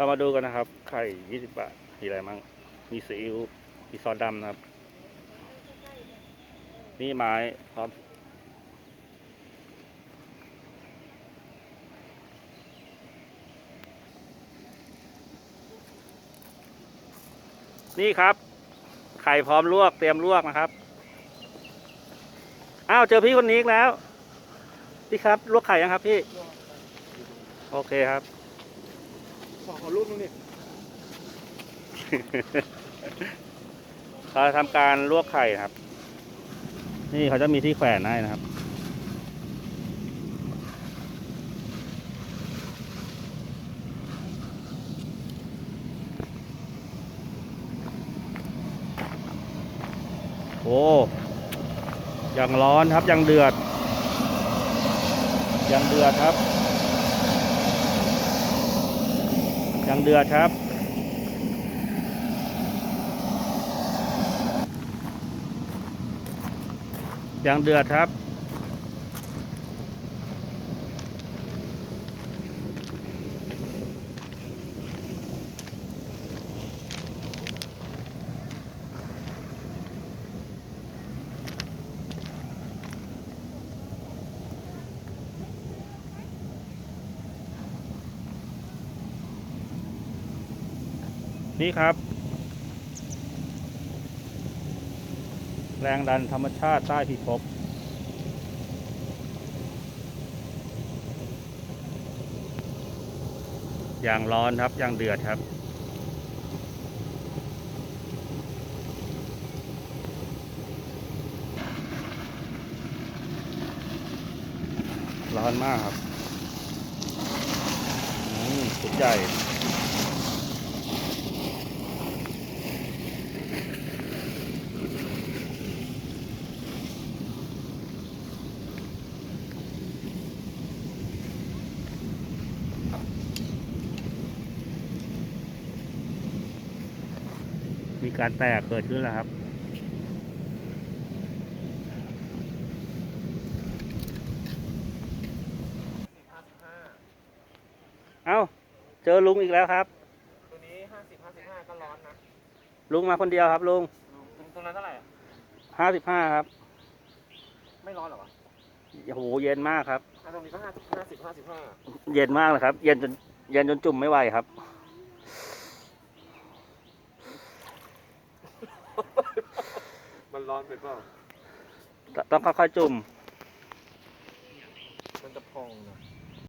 เรามาดูกันนะครับ ไข่ยี่สิบบาท มีอะไรมั่ง มีซีอิ๊ว มีซอสดำนะครับ นี่ไม้พร้อมนี่ครับ ไข่พร้อมลวกเตรียมลวกนะครับ อ้าว เจอพี่คนนี้อีกแล้ว พี่ครับ ลวกไข่ยังครับพี่ โอเคครับ ขอขอรูปนึงนี่เขาทำการลวกไข่ครับ นี่เขาจะมีที่แขวนให้นะครับ โอ้ยังร้อนครับยังเดือด ยังเดือดครับ ยังเดือดครับ ยังเดือดครับ นี่ครับ แรงดันธรรมชาติใต้พิภพอย่างร้อนครับอย่างเดือดครับ ร้อนมากครับอืมสุดใจ มีการแตกเกิดขึ้นแล้วครับห้าสิบห้าเอ้าเจอลุงอีกแล้วครับ ตัวนี้ห้าสิบห้าสิบห้าก็ร้อนนะ ลุงมาคนเดียวครับลุงตรงตรงนั้นเท่าไหร่อะห้าสิบห้าครับ ไม่ร้อนเหรอวะโอ้โหเย็นมากครับอะตรงนี้ก็ห้าสิบห้าสิบห้าสิบห้าเย็นมากเลยครับ เย็นจนเย็นจนจุ่มไม่ไหวครับ มัน ร้อนไปเปล่าต้องค่อยๆจุ่ม มันจะพองนะ